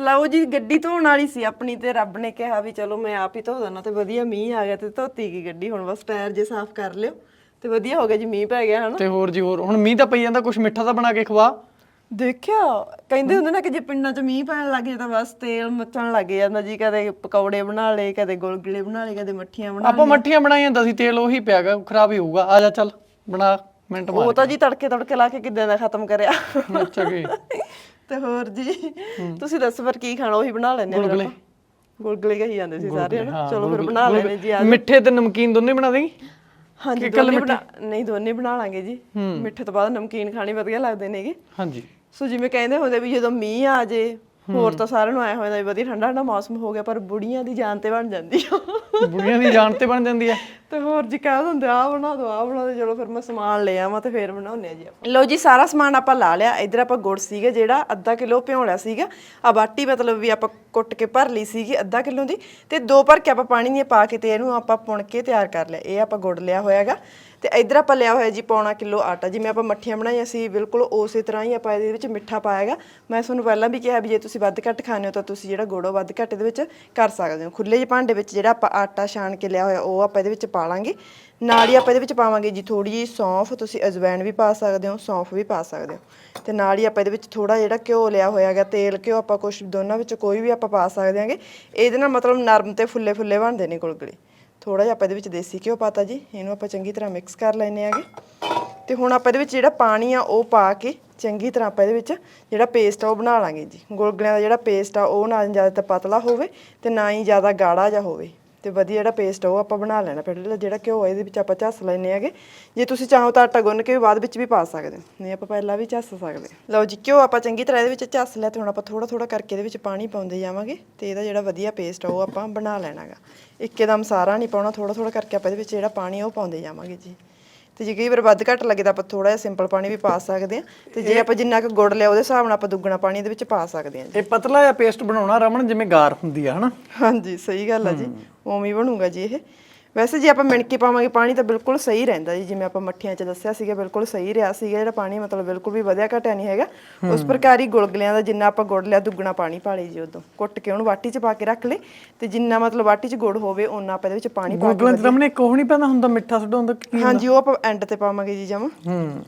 ਲਓ ਜੀ ਗੱਡੀ ਧੋਣ ਵਾਲੀ ਸੀ ਆਪਣੀ ਤੇ ਰੱਬ ਨੇ ਕਿਹਾ ਵੀ ਚਲੋ ਮੈਂ ਆਪ ਹੀ ਧੋ ਦੇਣਾ ਤੇ ਵਧੀਆ ਮੀਂਹ ਆ ਗਿਆ ਤੇ ਧੋਤੀ ਗਈ ਗੱਡੀ ਹੁਣ ਬਸ ਟਾਇਰ ਜੇ ਸਾਫ਼ ਕਰ ਲਿਓ ਤੇ ਵਧੀਆ ਹੋ ਗਿਆ ਜੀ ਮੀਂਹ ਪੈ ਗਿਆ ਹਨਾ। ਤੇ ਹੋਰ ਜੀ ਹੋਰ ਹੁਣ ਮੀਂਹ ਤਾਂ ਪਈ ਜਾਂਦਾ ਕੁਝ ਮਿੱਠਾ ਤਾਂ ਬਣਾ ਕੇ ਖਵਾ। ਦੇਖਿਆ ਕਹਿੰਦੇ ਹੁੰਦੇ ਨਾ ਕਿ ਜੇ ਪਿੰਡਾਂ 'ਚ ਮੀਂਹ ਪੈਣ ਲੱਗ ਜਾਏ ਤਾਂ ਬਸ ਤੇਲ ਮੱਚਣ ਲੱਗ ਜਾਂਦਾ ਜੀ ਕਦੇ ਪਕੌੜੇ ਬਣਾ ਲਏ ਕਦੇ ਗੁਲਗੁਲੇ ਬਣਾ ਲਏ ਕਦੇ ਮੱਠੀਆਂ ਬਣਾ ਆਪਾਂ ਮੱਠੀਆਂ ਬਣਾਈ ਜਾਂਦਾ ਸੀ ਤੇਲ ਉਹੀ ਪਿਆਗਾ ਖਰਾਬ ਹੀ ਹੋਊਗਾ। ਆ ਜਾ ਚੱਲ ਬਣਾ ਮਿੰਟ ਉਹ ਤਾਂ ਜੀ ਤੜਕੇ ਤੜਕੇ ਲਾ ਕੇ ਕਿਦਾਂ ਦਾ ਖਤਮ ਕਰਿਆ। ਮਾਰ ਅੱਛਾ ਕੀ ਤੇ ਹੋਰ ਜੀ ਤੁਸੀਂ ਦੱਸੋ ਫਿਰ ਕੀ ਖਾਣਾ ਉਹੀ ਬਣਾ ਲੈਣੇ ਗੁਲਗੁਲੇ। ਗੁਲਗੁਲੇ ਕਹੀ ਜਾਂਦੇ ਸੀ ਸਾਰੇ ਹਨਾ ਚਲੋ ਫਿਰ ਬਣਾ ਲੈਣੇ ਜੀ ਆ ਮਿੱਠੇ ਤੇ ਨਮਕੀਨ ਦੋਨੇ ਬਣਾ ਦੇਂਗੀ? ਹਾਂਜੀ ਦੋਨੇ ਬਣਾ ਨਹੀਂ ਦੋਨੇ ਬਣਾ ਲਾਂਗੇ ਜੀ। ਮਿੱਠੇ ਤੋਂ ਬਾਅਦ ਨਮਕੀਨ ਖਾਣੀ ਵਧੀਆ ਲੱਗਦੇ ਨੇਗੇ। ਹਾਂਜੀ। ਸੋ ਜਿਵੇਂ ਕਹਿੰਦੇ ਹੁੰਦੇ ਵੀ ਜਦੋਂ ਮੀਂਹ ਆ ਜੇ ਹੋਰ ਤਾਂ ਸਾਰਿਆਂ ਨੂੰ ਆਇਆ ਹੋਇਆ ਵੀ ਵਧੀਆ ਠੰਡਾ ਠੰਡਾ ਮੌਸਮ ਹੋ ਗਿਆ ਪਰ ਬੁੜੀਆਂ ਦੀ ਜਾਨ ਤੇ ਬਣ ਜਾਂਦੀ ਆ। ਬੁੜੀਆਂ ਦੀ ਜਾਨ ਤੇ ਬਣ ਜਾਂਦੀ ਹੈ। ਤੇ ਹੋਰ ਜੀ ਕਹਿ ਦਿੰਦੇ ਆ ਬਣਾ ਦੋ ਆ ਬਣਾ ਦੋ, ਚਲੋ ਫਿਰ ਮੈਂ ਸਮਾਨ ਲੈ ਆਵਾਂ ਤੇ ਫਿਰ ਬਣਾਉਨੇ ਆ ਜੀ ਆਪਾਂ। ਜੀ, ਸਾਰਾ ਸਮਾਨ ਆਪਾਂ ਲਾ ਲਿਆ। ਇਧਰ ਆਪਾਂ ਗੁੜ ਸੀਗਾ, ਜਿਹੜਾ ਅੱਧਾ ਕਿਲੋ ਭਿਉਂ ਸੀਗਾ। ਆ ਬਾਟੀ ਮਤਲਬ ਵੀ ਆਪਾਂ ਕੁੱਟ ਕੇ ਭਰ ਲਈ ਸੀਗੀ ਅੱਧਾ ਕਿਲੋ ਦੀ। ਤੇ ਦੋ ਭਰ ਕੇ ਆਪਾਂ ਪਾਣੀ ਦੀਆਂ ਪਾ ਕੇ ਤੇ ਇਹਨੂੰ ਆਪਾਂ ਪੁਣ ਕੇ ਤਿਆਰ ਕਰ ਲਿਆ। ਇਹ ਆਪਾਂ ਗੁੜ ਲਿਆ ਹੋਇਆਗਾ ਤੇ ਇਧਰ ਆਪਾਂ ਲਿਆ ਹੋਇਆ ਜੀ ਪੌਣਾ ਕਿਲੋ ਆਟਾ। ਜਿਵੇਂ ਆਪਾਂ ਮੱਠੀਆਂ ਬਣਾਈਆਂ ਸੀ, ਬਿਲਕੁਲ ਉਸੇ ਤਰ੍ਹਾਂ ਹੀ ਆਪਾਂ ਇਹਦੇ ਵਿੱਚ ਮਿੱਠਾ ਪਾਇਆਗਾ ਮੈਂ ਤੁਹਾਨੂੰ ਪਹਿਲਾਂ ਵੀ ਕਿਹਾ ਵੀ ਜੇ ਤੁਸੀਂ ਵੱਧ ਘੱਟ ਖਾਣੇ ਹੋ ਤਾਂ ਤੁਸੀਂ ਜਿਹੜਾ ਗੁੜ ਵੱਧ ਘੱਟ ਇਹਦੇ ਵਿੱਚ ਕਰ ਸਕਦੇ ਹੋ। ਖੁੱਲੇ ਜਿਹੇ ਭਾਂਡੇ ਵਿੱਚ ਜਿਹੜਾ ਆਪਾਂ ਆਟਾ ਛਾਣ ਕੇ ਲਿਆ ਹੋਇਆ, ਉਹ ਆਪਾਂ ਇਹਦੇ ਵਿੱਚ ਪਾ ਲਾਂਗੇ। ਨਾਲ ਹੀ ਆਪਾਂ ਇਹਦੇ ਵਿੱਚ ਪਾਵਾਂਗੇ ਜੀ ਥੋੜੀ ਜਿਹੀ ਸੌਂਫ, ਤੁਸੀਂ ਅਜਵਾਇਣ ਵੀ ਪਾ ਸਕਦੇ ਹੋ, ਸੌਂਫ ਵੀ ਪਾ ਸਕਦੇ ਹੋ। ਤੇ ਨਾਲ ਹੀ ਆਪਾਂ ਇਹਦੇ ਵਿੱਚ ਥੋੜਾ ਜਿਹੜਾ ਘਿਓ ਲਿਆ ਹੋਇਆ ਹੈਗਾ, ਤੇਲ, ਘਿਓ ਆਪਾਂ ਕੁਝ ਦੋਨਾਂ ਵਿੱਚ ਕੋਈ ਵੀ ਆਪਾਂ ਪਾ ਸਕਦੇ ਹਾਂਗੇ। ਇਹਦੇ ਨਾਲ ਮਤਲਬ ਨਰਮ ਤੇ ਫੁੱਲੇ ਫੁੱਲੇ ਬਣਦੇ ਨੇ ਗੁਲਗੁਲੇ। ਥੋੜਾ ਜਿਹਾ ਆਪਾਂ ਇਹਦੇ ਵਿੱਚ ਦੇਸੀ ਘਿਓ ਪਾਤਾ ਜੀ, ਇਹਨੂੰ ਆਪਾਂ ਚੰਗੀ ਤਰ੍ਹਾਂ ਮਿਕਸ ਕਰ ਲੈਨੇ ਆਗੇ ਤੇ ਹੁਣ ਆਪਾਂ ਇਹਦੇ ਵਿੱਚ ਜਿਹੜਾ ਪਾਣੀ ਆ, ਉਹ ਪਾ ਕੇ ਚੰਗੀ ਤਰ੍ਹਾਂ ਆਪਾਂ ਇਹਦੇ ਵਿੱਚ ਜਿਹੜਾ ਪੇਸਟ ਆ, ਉਹ ਬਣਾ ਲਾਂਗੇ ਜੀ। ਗੁਲਗੁਲਿਆਂ ਦਾ ਜਿਹੜਾ ਪੇਸਟ ਆ, ਉਹ ਨਾ ਜ਼ਿਆਦਾ ਪਤਲਾ ਹੋਵੇ ਤੇ ਨਾ ਹੀ ਜ਼ਿਆਦਾ ਗਾੜਾ ਜਿਹਾ ਹੋਵੇ। ਤੇ ਵਧੀਆ ਜਿਹੜਾ ਪੇਸਟ ਆ ਉਹ ਆਪਾਂ ਬਣਾ ਲੈਣਾ। ਪਹਿਲਾਂ ਜਿਹੜਾ ਘਿਓ ਆ, ਇਹਦੇ ਵਿੱਚ ਆਪਾਂ ਝੱਸ ਲੈਨੇ ਆਗੇ ਜੇ ਤੁਸੀਂ ਚਾਹੋ ਤਾਂ ਆਟਾ ਗੁੰਨ ਕੇ ਵੀ ਬਾਅਦ ਵਿੱਚ ਵੀ ਪਾ ਸਕਦੇ ਹੋ। ਨਹੀਂ, ਆਪਾਂ ਪਹਿਲਾਂ ਵੀ ਝੱਸ ਸਕਦੇ ਲਓ ਜੀ, ਘਿਓ ਆਪਾਂ ਚੰਗੀ ਤਰ੍ਹਾਂ ਇਹਦੇ ਵਿੱਚ ਝੱਸ ਲਿਆ ਤੇ ਹੁਣ ਆਪਾਂ ਥੋੜਾ ਥੋੜਾ ਕਰਕੇ ਇਹਦੇ ਵਿੱਚ ਪਾਣੀ ਪਾਉਂਦੇ ਜਾਵਾਂਗੇ ਤੇ ਇਹਦਾ ਜਿਹੜਾ ਵਧੀਆ ਪੇਸਟ ਆ ਉਹ ਆਪਾਂ ਬਣਾ ਲੈਣਾਗਾ। ਇੱਕਦਮ ਸਾਰਾ ਨਹੀਂ ਪਾਉਣਾ ਥੋੜਾ ਥੋੜਾ ਕਰਕੇ ਆਪਾਂ ਇਹਦੇ ਵਿੱਚ ਜਿਹੜਾ ਪਾਣੀ ਆ ਉਹ ਪਾਉਂਦੇ ਜਾਵਾਂਗੇ ਜੀ। ਤੇ ਜੇ ਕਈ ਵਾਰ ਵੱਧ ਘੱਟ ਲੱਗੇ ਤਾਂ ਆਪਾਂ ਥੋੜਾ ਜਿਹਾ ਸਿੰਪਲ ਪਾਣੀ ਵੀ ਪਾ ਸਕਦੇ ਹਾਂ। ਤੇ ਜੇ ਆਪਾਂ ਜਿੰਨਾ ਕੁ ਗੁੜ ਲਿਆ ਉਹਦੇ ਹਿਸਾਬ ਨਾਲ ਆਪਾਂ ਦੁੱਗਣਾ ਪਾਣੀ ਇਹਦੇ ਵਿੱਚ ਪਾ ਸਕਦੇ ਹਾਂ ਜੀ। ਇਹ ਪਤਲਾ ਜਿਹਾ ਪੇਸਟ ਬਣਾਉਣਾ ਰਮਨ ਜਿਵੇਂ ਗਾਰ ਹੁੰਦੀ ਆ ਹਨਾ? ਹਾਂਜੀ ਸਹੀ ਗੱਲ ਆ ਜੀ। ਉਵੇਂ ਹੀ ਬਣੂਗਾ ਜੀ ਇਹ। ਵੈਸੇ ਜੇ ਆਪਾਂ ਮਿਣਕੇ ਪਾਵਾਂਗੇ ਪਾਣੀ ਤਾਂ ਬਿਲਕੁਲ ਸਹੀ ਰਹਿੰਦਾ ਜੀ ਜਿਵੇਂ ਆਪਾਂ ਮੱਠੀਆਂ 'ਚ ਦੱਸਿਆ ਸੀਗਾ ਬਿਲਕੁਲ ਸਹੀ ਰਿਹਾ ਸੀਗਾ ਜਿਹੜਾ ਪਾਣੀ ਮਤਲਬ ਬਿਲਕੁਲ ਵੀ ਵਧਿਆ ਘਟਿਆ ਨਹੀਂ ਹੈਗਾ। ਉਸ ਪ੍ਰਕਾਰ ਹੀ ਗੁਲਗੁਲਿਆਂ ਦਾ ਜਿੰਨਾ ਆਪਾਂ ਗੁੜ ਲਿਆ ਦੁੱਗਣਾ ਪਾਣੀ ਪਾ ਲਈ ਜੀ ਉਦੋਂ। ਕੁੱਟ ਕੇ ਉਹਨੂੰ ਵਾਟੀ 'ਚ ਪਾ ਕੇ ਰੱਖ ਲਈ ਤੇ ਜਿੰਨਾ ਮਤਲਬ ਵਾਟੀ 'ਚ ਗੁੜ ਹੋਵੇ ਉਹਨਾਂ ਆਪਾਂ ਇਹਦੇ ਵਿੱਚ ਪਾਣੀ ਪਾ ਗੁਲਗੁਲਾਂ ਚ ਰਮਨ ਇੱਕ ਉਹ ਨਹੀਂ ਪੈਂਦਾ ਹੁੰਦਾ ਮਿੱਠਾ ਹੁੰਦਾ ਕੀ ਹਾਂਜੀ ਉਹ ਆਪਾਂ ਐਂਡ ਤੇ ਪਾਵਾਂਗੇ ਜੀ ਜਮਾ। ਹੂੰ।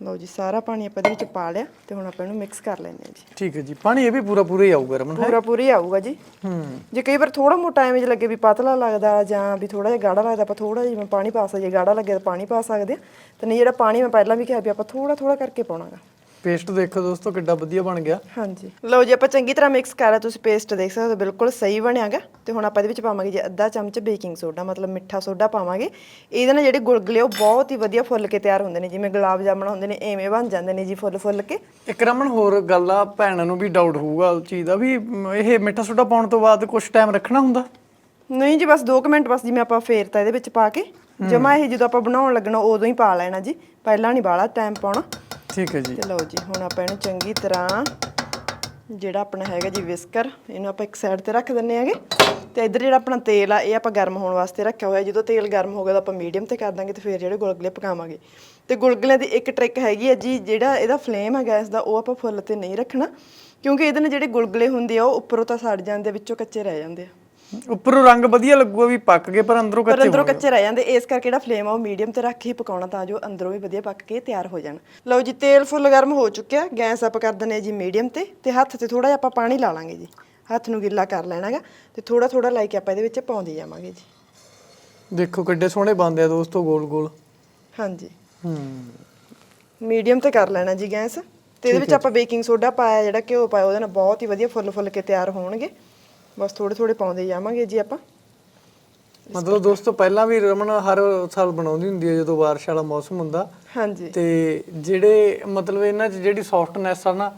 ਲਓ ਜੀ ਸਾਰਾ ਪਾਣੀ ਆਪਾਂ ਇਹਦੇ ਵਿੱਚ ਪਾ ਲਿਆ ਤੇ ਹੁਣ ਆਪਾਂ ਇਹਨੂੰ ਮਿਕਸ ਕਰ ਲੈਂਦੇ ਹਾਂ ਜੀ। ਠੀਕ ਹੈ ਜੀ ਪਾਣੀ ਇਹ ਵੀ ਪੂਰਾ ਪੂਰਾ ਹੀ ਆਊਗਾ ਰਮਨ ਪੂਰਾ ਪੂਰੀ ਆਊਗਾ ਜੀ। ਹੂੰ। ਜੇ ਕਈ ਵਾਰ ਥੋੜਾ ਮੋਟਾ ਐਵੇਂ ਜਿਹਾ ਲੱਗੇ ਵੀ ਪਤਲਾ ਲੱਗਦਾ ਜਾਂ ਵੀ ਥੋੜਾ ਜਿਹਾ ਗਾੜਾ ਲੱਗਦਾ ਆਪਾਂ ਥੋੜਾ ਜਿਹਾ ਪਾਣੀ ਪਾ ਸਕਦੇ ਗਾੜਾ ਲੱਗੇ ਤਾਂ ਪਾਣੀ ਪਾ ਸਕਦੇ ਆ ਤੇ ਨਹੀਂ ਜਿਹੜਾ ਪਾਣੀ ਮੈਂ ਪਹਿਲਾਂ ਵੀ ਕਿਹਾ ਵੀ ਆਪਾਂ ਥੋੜਾ ਥੋੜਾ ਕਰਕੇ ਪਾਉਣਾਗਾ। ਪੇਸਟ ਦੇਖੋ ਦੋਸਤੋ ਕਿੱਡਾ ਵਧੀਆ ਬਣ ਗਿਆ। ਹਾਂਜੀ। ਲਓ ਜੀ ਆਪਾਂ ਚੰਗੀ ਤਰ੍ਹਾਂ ਮਿਕਸ ਕਰ ਤੁਸੀਂ ਪੇਸਟ ਦੇਖ ਸਕਦੇ ਹੋ ਬਿਲਕੁਲ ਸਹੀ ਬਣਿਆਗਾ। ਤੇ ਹੁਣ ਆਪਾਂ ਇਹਦੇ ਵਿੱਚ ਪਾਵਾਂਗੇ ਜੀ ਅੱਧਾ ਚਮਚ ਬੇਕਿੰਗ ਸੋਡਾ ਮਤਲਬ ਮਿੱਠਾ ਸੋਡਾ ਪਾਵਾਂਗੇ। ਇਹਦੇ ਨਾਲ ਜਿਹੜੇ ਗੁਲਗੁਲੇ ਉਹ ਬਹੁਤ ਹੀ ਵਧੀਆ ਫੁੱਲ ਕੇ ਤਿਆਰ ਹੁੰਦੇ ਨੇ ਜਿਵੇਂ ਗੁਲਾਬ ਜਾਮਣ ਹੁੰਦੇ ਨੇ ਐਵੇਂ ਬਣ ਜਾਂਦੇ ਨੇ ਜੀ ਫੁੱਲ ਫੁੱਲ ਕੇ। ਇੱਕ ਰਮਨ ਹੋਰ ਗੱਲ ਆ ਭੈਣਾਂ ਨੂੰ ਵੀ ਡਾਊਟ ਹੋਊਗਾ ਉਸ ਚੀਜ਼ ਦਾ ਵੀ ਇਹ ਮਿੱਠਾ ਸੋਡਾ ਪਾਉਣ ਤੋਂ ਬਾਅਦ ਕੁਝ ਟਾਈਮ ਰੱਖਣਾ ਹੁੰਦਾ? ਨਹੀਂ ਜੀ ਬਸ 2 ਮਿੰਟ ਬਸ ਜਿਵੇਂ ਆਪਾਂ ਫੇਰਤਾ ਇਹਦੇ ਵਿੱਚ ਪਾ ਕੇ ਜਮਾ ਇਹ ਜਦੋਂ ਆਪਾਂ ਬਣਾਉਣ ਲੱਗਣਾ ਉਦੋਂ ਹੀ ਪਾ ਲੈਣਾ ਜੀ। ਪਹਿਲਾਂ ਨਹੀਂ ਬਾਲਾ ਟਾਈਮ ਪਾਉਣਾ। ਠੀਕ ਹੈ ਜੀ। ਲਓ ਜੀ ਹੁਣ ਆਪਾਂ ਇਹਨੂੰ ਚੰਗੀ ਤਰ੍ਹਾਂ ਜਿਹੜਾ ਆਪਣਾ ਹੈਗਾ ਜੀ ਵਿਸਕਰ, ਇਹਨੂੰ ਆਪਾਂ ਇੱਕ ਸਾਈਡ ਤੇ ਰੱਖ ਦਿੰਨੇ ਆਗੇ ਤੇ ਇੱਧਰ ਜਿਹੜਾ ਆਪਣਾ ਤੇਲ ਆ, ਇਹ ਆਪਾਂ ਗਰਮ ਹੋਣ ਵਾਸਤੇ ਰੱਖਿਆ ਹੋਇਆ। ਜਦੋਂ ਤੇਲ ਗਰਮ ਹੋ ਗਿਆ ਤਾਂ ਆਪਾਂ ਮੀਡੀਅਮ ਤੇ ਕਰ ਦਾਂਗੇ ਤੇ ਫਿਰ ਜਿਹੜੇ ਗੁਲਗਲੇ ਪਕਾਵਾਂਗੇ। ਤੇ ਗੁਲਗਲਿਆਂ ਦੀ ਇੱਕ ਟ੍ਰਿਕ ਹੈਗੀ ਹੈ ਜੀ, ਜਿਹੜਾ ਇਹਦਾ ਫਲੇਮ ਹੈ ਗੈਸ ਦਾ, ਉਹ ਆਪਾਂ ਫੁੱਲ ਤੇ ਨਹੀਂ ਰੱਖਣਾ। ਕਿਉਂਕਿ ਇਹਦੇ ਨਾਲ ਜਿਹੜੇ ਗੁਲਗਲੇ ਹੁੰਦੇ ਆ, ਉਹ ਉੱਪਰੋਂ ਤਾਂ ਸੜ ਜਾਂਦੇ ਵਿੱਚੋਂ ਕੱਚੇ ਰਹਿ ਜਾਂਦੇ ਆ। ਉੱਪਰੋਂ ਰੰਗ ਵਧੀਆ ਲੱਗੂਗਾ ਵੀ ਪੱਕ ਗਏ ਪਰ ਅੰਦਰੋਂ ਪਰ ਕੱਚੇ ਅੰਦਰੋਂ ਕੱਚੇ ਰਹਿ ਜਾਂਦੇ ਇਸ ਕਰਕੇ ਜਿਹੜਾ ਫਲੇਮ ਆ ਉਹ ਮੀਡੀਅਮ ਤੇ ਰੱਖ ਕੇ ਹੀ ਪਕਾਉਣਾ ਤਾਂ ਜੋ ਅੰਦਰੋਂ ਵੀ ਵਧੀਆ ਪੱਕ ਕੇ ਤਿਆਰ ਹੋ ਜਾਣ। ਲਓ ਜੀ ਤੇਲ ਫੁੱਲ ਗਰਮ ਹੋ ਚੁੱਕਿਆ ਗੈਸ ਆਪਾਂ ਕਰ ਦਿੰਨੇ ਜੀ ਮੀਡੀਅਮ ਤੇ ਤੇ ਹੱਥ ਤੇ ਥੋੜਾ ਜਿਹਾ ਆਪਾਂ ਪਾਣੀ ਲਾ ਲਾਂਗੇ ਜੀ। ਹੱਥ ਨੂੰ ਗਿੱਲਾ ਕਰ ਲੈਣਾਗਾ ਤੇ ਥੋੜਾ ਥੋੜਾ ਲਾਈ ਕੇ ਆਪਾਂ ਇਹਦੇ ਵਿੱਚ ਪਾਉਂਦੇ ਜਾਵਾਂਗੇ ਜੀ। ਦੇਖੋ ਕਿੱਡੇ ਸੋਹਣੇ ਬਣਦੇ ਆ ਦੋਸਤੋ ਗੋਲ ਗੋਲ ਹਾਂਜੀ। ਹੂੰ। ਮੀਡੀਅਮ ਤੇ ਕਰ ਲੈਣਾ ਜੀ ਗੈਸ ਤੇ ਇਹਦੇ ਵਿੱਚ ਆਪਾਂ ਬੇਕਿੰਗ ਸੋਡਾ ਪਾਇਆ ਜਿਹੜਾ ਘਿਓ ਪਾਇਆ ਉਹਦੇ ਨਾਲ ਬਹੁਤ ਹੀ ਵਧੀਆ ਫੁੱਲ ਫੁੱਲ ਕੇ ਤਿਆਰ ਹੋਣਗੇ। ਬਸ ਥੋੜੇ ਥੋੜੇ ਪਾਉਂਦੇ ਜਾਵਾਂਗੇ ਜੀ ਆਪਾਂ। ਮਤਲਬ ਦੋਸਤੋ ਪਹਿਲਾਂ ਵੀ ਰਮਨ ਹਰ ਸਾਲ ਬਣਾਉਂਦੀ ਹੁੰਦੀ ਹੈ ਜਦੋਂ ਬਾਰਿਸ਼ ਵਾਲਾ ਮੌਸਮ ਹੁੰਦਾ। ਹਾਂਜੀ। ਤੇ ਜਿਹੜੇ ਮਤਲਬ ਇਹਨਾਂ 'ਚ ਜਿਹੜੀ ਸੌਫਟਨੈਸ ਆ ਨਾ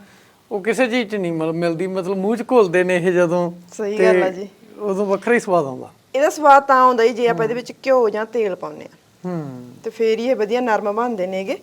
ਉਹ ਕਿਸੇ ਚੀਜ਼ 'ਚ ਨਹੀਂ ਮਿਲ- ਮਿਲਦੀ। ਮਤਲਬ ਮੂੰਹ 'ਚ ਘੁਲਦੇ ਨੇ ਇਹ ਜਦੋਂ। ਸਹੀ ਗੱਲ ਆ ਜੀ। ਉਦੋਂ ਵੱਖਰਾ ਹੀ ਸਵਾਦ ਆਉਂਦਾ। ਇਹਦਾ ਸਵਾਦ ਤਾਂ ਆਉਂਦਾ ਹੀ ਜੇ ਆਪਾਂ ਇਹਦੇ ਵਿੱਚ ਘਿਓ ਜਾਂ ਤੇਲ ਪਾਉਂਦੇ ਆ ਹੂੰ। ਤੇ ਫੇਰ ਹੀ ਇਹ ਵਧੀਆ ਨਰਮ ਬਣਦੇ ਨੇਗੇ।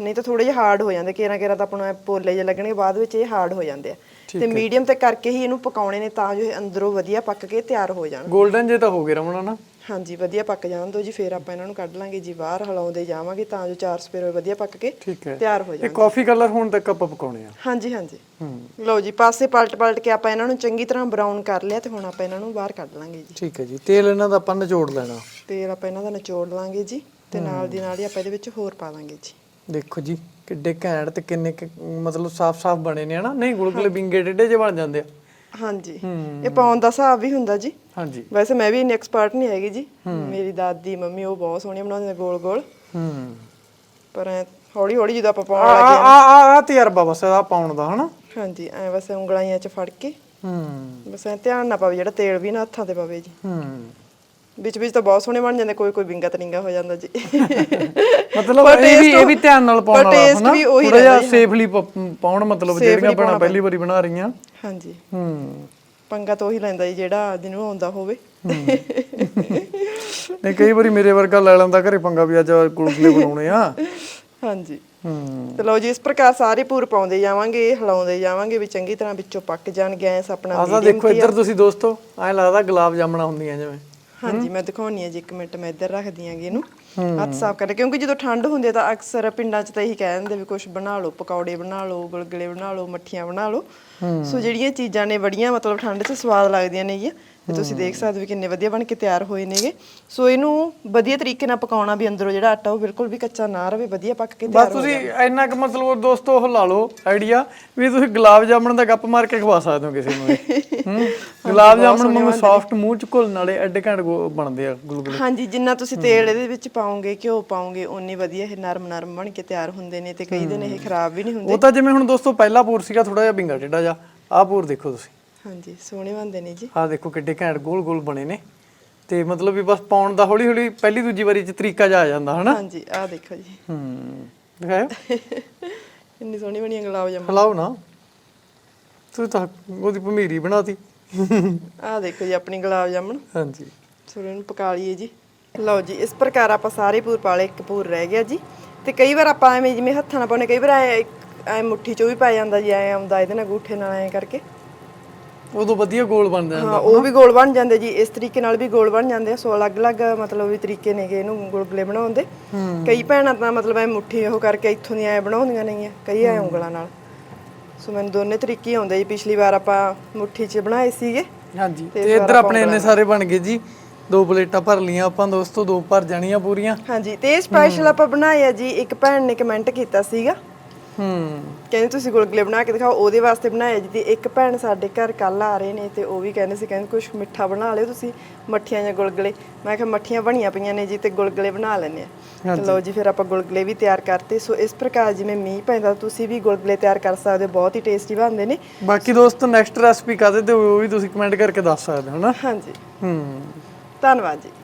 ਨਹੀਂ ਤਾਂ ਥੋੜੇ ਜਿਹਾ ਹਾਰਡ ਹੋ ਜਾਂਦੇ। ਕੇਰਾ ਕੇਰਾ ਤਾਂ ਆਪਾਂ ਨੂੰ ਐਂ ਪੋਲੇ ਜਿਹੇ ਲੱਗਣਗੇ। ਬਾਅਦ ਵਿੱਚ ਇਹ ਹਾਰਡ ਹੋ ਜਾਂਦੇ ਆ। ਤੇ ਮੀਡੀਅਮ ਤੇ ਕਰਕੇ ਹੀ ਇਹਨੂੰ ਪਕਾਉਣੇ ਨੇ ਤਾਂ ਜੋ ਇਹ ਅੰਦਰੋਂ ਵਧੀਆ ਪੱਕ ਕੇ ਤਿਆਰ ਹੋ ਜਾਣ। 골ਡਨ ਜੇ ਤਾਂ ਹੋ ਗਏ ਰਮਨ ਨਾ ਹਾਂਜੀ ਵਧੀਆ ਪੱਕ ਜਾਣ ਦੋ ਜੀ ਫਿਰ ਆਪਾਂ ਇਹਨਾਂ ਨੂੰ ਕੱਢ ਲਾਂਗੇ ਜੀ ਬਾਹਰ ਹਲਾਉਂਦੇ ਜਾਵਾਂਗੇ ਤਾਂ ਜੋ ਚਾਰ ਸਪੇਰੇ ਵਧੀਆ ਪੱਕ ਕੇ ਠੀਕ ਹੈ। ਤਿਆਰ ਹੋ ਇਹ ਜਾਣ। ਕਾਫੀ ਕਲਰ ਹੁਣ ਤੱਕ ਆਪਾਂ ਪਕਾਉਣੇ ਆ। ਹਾਂਜੀ ਹਾਂਜੀ। ਹੂੰ। ਲਓ ਜੀ ਪਾਸੇ ਪਲਟ ਪਲਟ ਕੇ ਆਪਾਂ ਇਹਨਾਂ ਨੂੰ ਚੰਗੀ ਤਰ੍ਹਾਂ ਬਰਾਊਨ ਕਰ ਲਿਆ ਤੇ ਹੁਣ ਆਪਾਂ ਇਹਨਾਂ ਨੂੰ ਬਾਹਰ ਕੱਢ ਲਾਂਗੇ ਜੀ। ਠੀਕ ਹੈ ਜੀ ਤੇਲ ਇਹਨਾਂ ਦਾ ਆਪਾਂ ਨਿਚੋੜ ਲੈਣਾ। ਤੇਲ ਆਪਾਂ ਇਹਨਾਂ ਦਾ ਨਿਚੋੜ ਲਾਂਗੇ ਜੀ ਤੇ ਨਾਲ ਦੀ ਨਾਲ ਹੀ ਆਪਾਂ ਇਹਦੇ ਵਿੱਚ ਹੋਰ ਪਾ ਦਾਂਗੇ ਜੀ। ਦੇਖੋ ਜੀ। ਕਿੱਡੇ ਘੈਂਟ ਤੇ ਕਿੰਨੇ ਕੁ, ਮਤਲਬ ਸਾਫ਼-ਸਾਫ਼ ਬਣੇ ਨੇ ਹਨਾ? ਨਹੀਂ ਗੁਲਗੁਲੇ ਬਿੰਗੇ ਡੇਡੇ ਜੇ ਬਣ ਜਾਂਦੇ ਆ। ਹਾਂਜੀ। ਇਹ ਪਾਉਣ ਦਾ ਹਿਸਾਬ ਵੀ ਹੁੰਦਾ ਜੀ। ਹਾਂਜੀ। ਵੈਸੇ ਮੈਂ ਵੀ ਇੰਨੀ ਐਕਸਪਰਟ ਨਹੀਂ ਹੈਗੀ ਜੀ। ਮੇਰੀ ਦਾਦੀ ਮੰਮੀ ਉਹ ਬਹੁਤ ਸੋਹਣੀਆਂ ਬਣਾਉਂਦੇ ਨੇ ਗੋਲ ਗੋਲ ਹੂੰ। ਪਰ ਹੌਲੀ ਹੌਲੀ ਜਦੋਂ ਆਪਾਂ ਆ ਪਾਉਣ ਆ ਲੱਗੇ ਆ ਆ ਤਜਰਬਾ ਬਸ ਇਹਦਾ ਪਾਉਣ ਦਾ ਹਨਾ। ਹਾਂਜੀ ਐ ਬਸ ਉਂਗਲਾਂ 'ਚ ਫੜ ਕੇ। ਹੂੰ। ਬਸ ਐ ਧਿਆਨ ਨਾ ਪਵੇ ਜਿਹੜਾ ਤੇਲ ਵੀ ਨਾ ਹੱਥਾਂ ਤੇ ਪਵੇ ਜੀ। ਹੂੰ। ਵਿੱਚ ਵਿੱਚ ਤਾਂ ਬਹੁਤ ਸੋਹਣੇ ਬਣ ਜਾਂਦੇ ਕੋਈ ਕੋਈ ਵਿੰਗਾ ਤਰਿੰਗਾ ਹੋ ਜਾਂਦਾ ਜੀ। ਮਤਲਬ ਇਹ ਵੀ ਇਹ ਵੀ ਧਿਆਨ ਨਾਲ ਪਾਉਣ ਹਨਾ? ਵੀ ਉਹੀ ਥੋੜਾ ਜਿਹਾ ਸੇਫਲੀ ਪਾਉਣ ਮਤਲਬ ਜਿਹੜੀਆਂ ਬਣਾ ਪਹਿਲੀ ਵਾਰੀ ਬਣਾ ਰਹੀਆਂ। ਹਾਂਜੀ। ਹੂੰ। ਪੰਗਾ ਤਾਂ ਉਹੀ ਲੈਂਦਾ ਜੀ ਜਿਹੜਾ ਜਿਹਨੂੰ ਆਉਂਦਾ ਹੋਵੇ। ਨਹੀਂ ਕਈ ਵਾਰੀ ਮੇਰੇ ਵਰਗਾ ਲੈ ਲੈਂਦਾ ਘਰੇ ਪੰਗਾ ਵੀ ਅੱਜ ਗੁਲਗੁਲੇ ਬਣਾਉਣੇ ਆ। ਹਾਂਜੀ। ਹੂੰ। ਤੇ ਲਓ ਜੀ ਇਸ ਪ੍ਰਕਾਰ ਸਾਰੇ ਪੂਰ ਪਾਉਂਦੇ ਜਾਵਾਂਗੇ ਹਿਲਾਉਂਦੇ ਜਾਵਾਂਗੇ ਵੀ ਚੰਗੀ ਤਰ੍ਹਾਂ ਵਿੱਚੋਂ ਪੱਕ ਜਾਣ ਗੈਸ ਆਪਣਾ ਆਹ ਦੇਖੋ। ਇੱਧਰ ਤੁਸੀਂ ਦੋਸਤੋ ਐਂ ਲੱਗਦਾ ਗੁਲਾਬ ਜਾਮਣਾ ਹੁੰਦੀਆਂ ਜਿਵੇਂ। ਹਾਂਜੀ ਮੈਂ ਦਿਖਾਉਣੀ ਆ ਜੀ ਇੱਕ ਮਿੰਟ ਮੈਂ ਇੱਧਰ ਰੱਖਦੀ ਆਂਗੀ ਇਹਨੂੰ। ਹੱਥ ਸਾਫ਼ ਕਰਕੇ ਕਿਉਂਕਿ ਜਦੋਂ ਠੰਡ ਹੁੰਦੀ ਆ ਤਾਂ ਅਕਸਰ ਪਿੰਡਾਂ 'ਚ ਤਾਂ ਇਹੀ ਕਹਿ ਦਿੰਦੇ ਵੀ ਕੁਝ ਬਣਾ ਲਓ ਪਕੌੜੇ ਬਣਾ ਲਓ ਗੁਲਗੁਲੇ ਬਣਾ ਲਓ ਮੱਠੀਆਂ ਬਣਾ ਲਓ। ਸੋ ਜਿਹੜੀਆਂ ਚੀਜ਼ਾਂ ਨੇ ਬੜੀਆਂ ਮਤਲਬ ਠੰਡ 'ਚ ਸਵਾਦ ਲੱਗਦੀਆਂ ਨੇਗੀਆਂ ਤੇ ਤੁਸੀਂ ਦੇਖ ਸਕਦੇ ਹੋ ਕਿੰਨੇ ਵਧੀਆ ਬਣ ਕੇ ਤਿਆਰ ਹੋਏ ਨੇਗੇ। ਸੋ ਇਹਨੂੰ ਵਧੀਆ ਤਰੀਕੇ ਨਾਲ ਪਕਾਉਣਾ ਵੀ ਅੰਦਰੋਂ ਜਿਹੜਾ ਆਟਾ ਉਹ ਬਿਲਕੁਲ ਵੀ ਕੱਚਾ ਨਾ ਰਵੇ ਵਧੀਆ ਪੱਕ ਕੇ ਬਸ ਤਿਆਰ ਹੋ ਤੁਸੀਂ ਇੰਨਾ ਕੁ ਮਤਲਬ ਦੋਸਤੋ ਉਹ ਲਾ ਲਓ ਆਈਡੀਆ ਵੀ ਤੁਸੀਂ ਗੁਲਾਬ ਜਾਮਣ ਦਾ ਗੱਪ ਮਾਰ ਕੇ ਖਵਾ ਸਕਦੇ ਹੋ ਕਿਸੇ ਨੂੰ ਇਹ। ਹੂੰ? ਗੁਲਾਬ ਜਾਮਣ ਨੂੰ ਸੌਫਟ ਮੂੰਹ ਚ ਘੁਲਣ ਵਾਲੇ ਐਡੇ ਘੈਂਟ ਗੋ- ਬਣਦੇ ਆ ਗੁਲਗੁਲੇ। ਹਾਂਜੀ ਜਿੰਨਾ ਤੁਸੀਂ ਤੇਲ ਇਹਦੇ ਵਿੱਚ ਪਾਓਗੇ ਘਿਓ ਪਾਓਗੇ ਓਨੀ ਵਧੀਆ ਇਹ ਨਰਮ ਨਰਮ ਬਣ ਕੇ ਤਿਆਰ ਹੁੰਦੇ ਨੇ ਤੇ ਕਈ ਦਿਨ ਇਹ ਖਰਾਬ ਵੀ ਨਹੀਂ ਹੁੰਦੇ। ਉਹ ਤਾਂ ਜਿਵੇਂ ਹੁਣ ਦੋਸਤੋ ਪਹਿਲਾ ਪੂਰ ਸੀਗਾ ਥੋੜਾ ਜਿਹਾ ਬਿੰਗਾ ਟੇਡਾ ਜਿਹਾ। ਆਹ ਪੂਰ ਦੇਖੋ ਤੁਸੀਂ। ਹਾਂਜੀ ਸੋਹਣੇ ਬਣਦੇ ਨੇ ਜੀ। ਆਹ ਦੇਖੋ ਕਿੱਡੇ ਘੈਂਟ ਗੋਲ ਗੋਲ ਬਣੇ ਨੇ। ਤੇ ਮਤਲਬ ਵੀ ਬਸ ਪਾਉਣ ਦਾ ਹੌਲੀ ਹੌਲੀ ਪਹਿਲੀ ਦੂਜੀ ਵਾਰੀ ਚ ਤਰੀਕਾ ਜਾ ਆ ਜਾਂਦਾ ਹਨਾ? ਹਾਂਜੀ ਆਹ ਦੇਖੋ ਜੀ। ਹੂੰ ਦਿਖਾਓ ਇੰਨੀ ਸੋਹਣੀ ਬਣੀ ਗੁਲਾਬ ਜਾਮੁਨ। ਹਲਾਓ ਨਾ। ਤੂੰ ਤਾਂ ਉਹਦੀ ਭਮੀਰੀ ਬਣਾਤੀ। ਆਹ ਦੇਖੋ ਜੀ ਆਪਣੀ ਗੁਲਾਬ ਜਾਮੁਨ। ਹਾਂਜੀ। ਸੋ ਇਹਨੂੰ ਪਕਾ ਲਈਏ ਜੀ। ਲਓ ਜੀ ਇਸ ਪ੍ਰਕਾਰ ਆਪਾਂ ਸਾਰੇ ਪੂਰ ਪਾ ਲਏ ਇੱਕ ਪੂਰ ਰਹਿ ਗਿਆ ਜੀ। ਤੇ ਕਈ ਵਾਰ ਆਪਾਂ ਐਵੇਂ ਜਿਵੇਂ ਹੱਥਾਂ ਨਾਲ ਪਾਉਣੇ ਕਈ ਵਾਰ ਐ ਐ ਮੁੱਠੀ ਚੋਂ ਵੀ ਪੈ ਜਾਂਦਾ ਜੀ ਐ ਆਉਂਦਾ ਇਹਦੇ ਨਾਲ ਗੂਠੇ ਨਾਲ ਐ ਕਰਕੇ। ਉਦੋਂ ਵਧੀਆ ਗੋਲ ਬਣ ਜਾਂਦਾ ਹਾਂ ਉਹ ਵੀ ਗੋਲ ਬਣ ਜਾਂਦੇ ਜੀ ਇਸ ਤਰੀਕੇ ਨਾਲ ਵੀ ਗੋਲ ਬਣ ਜਾਂਦੇ ਆ ਸੋ ਅਲੱਗ-ਅਲੱਗ ਮਤਲਬ ਵੀ ਤਰੀਕੇ ਨੇਗੇ ਇਹਨੂੰ ਗੁਲਗੁਲੇ ਬਣਾਉਣ ਦੇ। ਕਈ ਭੈਣਾਂ ਤਾਂ ਮਤਲਬ ਐ ਮੁੱਠੀ ਉਹ ਕਰਕੇ ਇੱਥੋਂ ਦੀਆਂ ਐ ਬਣਾਉਂਦੀਆਂ ਨੇਗੀਆਂ ਕਈ ਐ ਉਂਗਲਾਂ ਨਾਲ। ਸੋ ਮੈਨੂੰ ਦੋਨੇ ਤਰੀਕੇ ਆਉਂਦੇ ਜੀ ਪਿਛਲੀ ਵਾਰ ਆਪਾਂ ਮੁੱਠੀ 'ਚ ਬਣਾਏ ਸੀਗੇ। ਹਾਂਜੀ ਤੇ ਤੇ ਇੱਧਰ ਆਪਣੇ ਇੰਨੇ ਸਾਰੇ ਬਣ ਗਏ ਜੀ ਦੋ ਪਲੇਟਾਂ ਭਰ ਲੀਆਂ ਆਪਾਂ ਦੋਸਤੋ ਦੋ ਭਰ ਜਾਣੀਆਂ ਪੂਰੀਆਂ। ਹਾਂਜੀ ਤੇ ਇਹ ਸਪੈਸ਼ਲ ਆਪਾਂ ਬਣਾਏ ਆ ਜੀ ਇੱਕ ਭੈਣ ਨੇ ਕਮੈਂਟ ਕੀਤਾ ਸੀਗਾ। ਹੂੰ। ਕਹਿੰਦੇ ਤੁਸੀਂ ਗੁਲਗੁਲੇ ਬਣਾ ਕੇ ਦਿਖਾਓ ਉਹਦੇ ਵਾਸਤੇ ਬਣਾਇਆ ਜੀ ਤੇ ਇੱਕ ਭੈਣ ਸਾਡੇ ਘਰ ਕੱਲ ਆ ਰਹੇ ਨੇ ਤੇ ਉਹ ਵੀ ਕਹਿੰਦੇ ਸੀ ਕਹਿੰਦੇ ਕੁਝ ਮਿੱਠਾ ਬਣਾ ਲਿਓ ਤੁਸੀਂ ਮੱਠੀਆਂ ਜਾਂ ਗੁਲਗੁਲੇ। ਮੈਂ ਕਿਹਾ ਮੱਠੀਆਂ ਬਣੀਆਂ ਪਈਆਂ ਨੇ ਜੀ ਤੇ ਗੁਲਗੁਲੇ ਬਣਾ ਲੈਣੇ ਆ। ਲਓ ਜੀ ਫਿਰ ਆਪਾਂ ਗੁਲਗੁਲੇ ਵੀ ਤਿਆਰ ਕਰਤੇ। ਸੋ ਇਸ ਪ੍ਰਕਾਰ ਜਿਵੇਂ ਮੀਂਹ ਪੈਂਦਾ ਤੁਸੀਂ ਵੀ ਗੁਲਗੁਲੇ ਤਿਆਰ ਕਰ ਸਕਦੇ ਹੋ ਬਹੁਤ ਹੀ ਟੇਸਟੀ ਬਣਦੇ ਨੇ। ਬਾਕੀ ਦੋਸਤੋ ਨੈਕਸਟ ਰੈਸਪੀ ਕਾਦੇ ਤੇ ਉਹ ਵੀ ਤੁਸੀਂ ਕਮੈਂਟ ਕਰਕੇ ਦੱਸ ਸਕਦੇ ਹੋ ਨਾ ਹਾਂਜੀ। ਹੂੰ। ਧੰਨਵਾਦ ਜੀ।